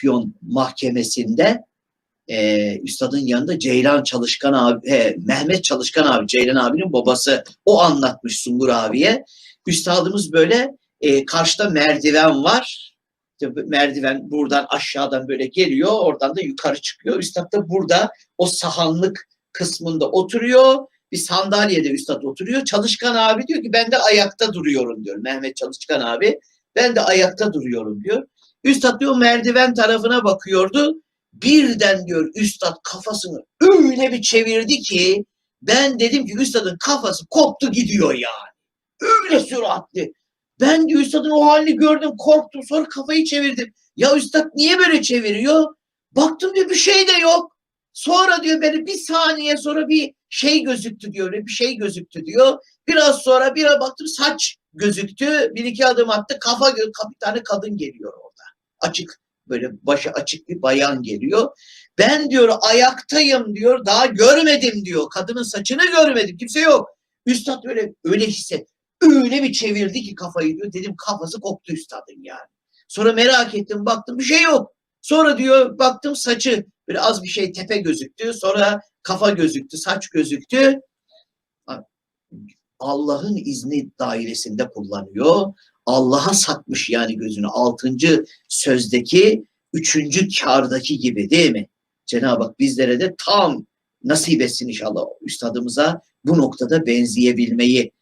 Afyon mahkemesinde e, üstadın yanında Ceylan Çalışkan abi, he, Mehmet Çalışkan abi, Ceylan abinin babası o anlatmış Sungur abiye. Üstadımız böyle e, karşıda merdiven var. Merdiven buradan aşağıdan böyle geliyor, oradan da yukarı çıkıyor. Üstad da burada o sahanlık kısmında oturuyor. Bir sandalyede üstad oturuyor. Çalışkan abi diyor ki ben de ayakta duruyorum diyor. Mehmet Çalışkan abi ben de ayakta duruyorum diyor. Üstad diyor merdiven tarafına bakıyordu. Birden diyor üstad kafasını öyle bir çevirdi ki ben dedim ki üstadın kafası koptu gidiyor yani. Öyle süratli. Ben diyor üstadın o halini gördüm korktum sonra kafayı çevirdim. Ya üstad niye böyle çeviriyor? Baktım diyor bir şey de yok. Sonra diyor böyle bir saniye sonra bir şey gözüktü diyor. Bir şey gözüktü diyor. Biraz sonra bir baktım saç gözüktü. Bir iki adım attı. Kafa bir tane kadın geliyor orada. Açık böyle başı açık bir bayan geliyor. Ben diyor ayaktayım diyor. Daha görmedim diyor. Kadının saçını görmedim. Kimse yok. Üstad öyle öyle hisset. Öyle bir çevirdi ki kafayı diyor. Dedim kafası koptu üstadın yani. Sonra merak ettim baktım bir şey yok. Sonra diyor baktım saçı böyle az bir şey tepe gözüktü. Sonra kafa gözüktü, saç gözüktü. Allah'ın izni dairesinde kullanıyor. Allah'a satmış yani gözünü. Altıncı sözdeki üçüncü kardaki gibi değil mi? Cenab-ı Hak bizlere de tam nasip etsin inşallah üstadımıza bu noktada benzeyebilmeyi.